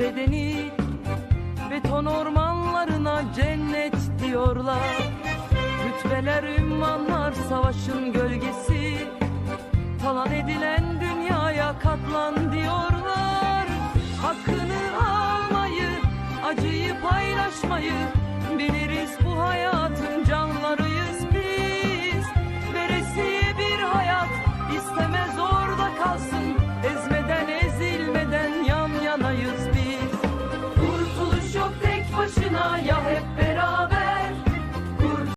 bedeni Beton ormanlarına cennet diyorlar. Rütbeler ünvanlar savaşın gölgesi. Talan edilen dünyaya katlan diyorlar. Hakkını almayı, acıyı paylaşmayı